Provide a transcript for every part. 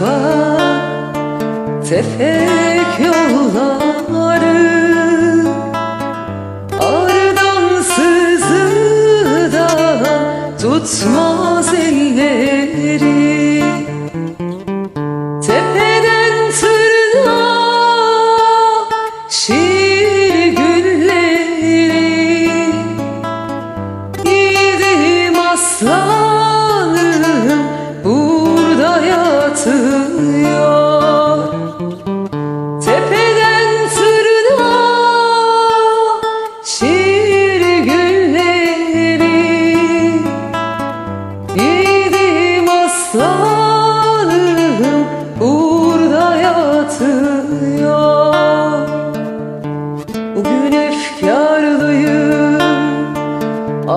ufak tefek yolları Ağrıdan sızı da tutmaz elleri. Tepeden tırna şiir gülleri. Gidim aslan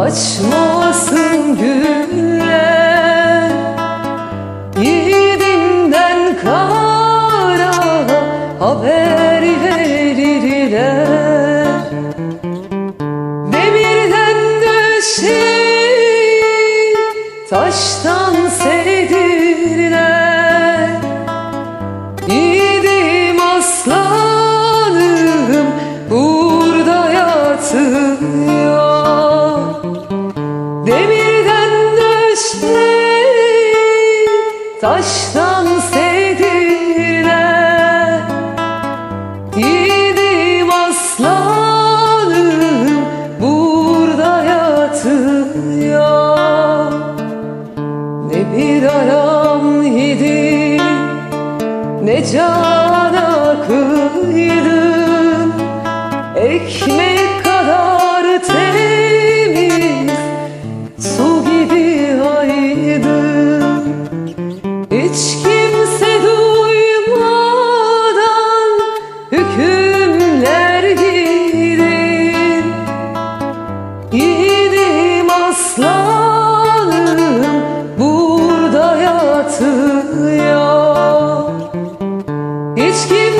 açmasın güller. Yiğidimden kara haber verirler. Demirden döşeyi taştan Taştan sevdiğine Yiğidim aslanım Burada yatıyor Ne bir aram idi Ne can akıydı. Ekmek each.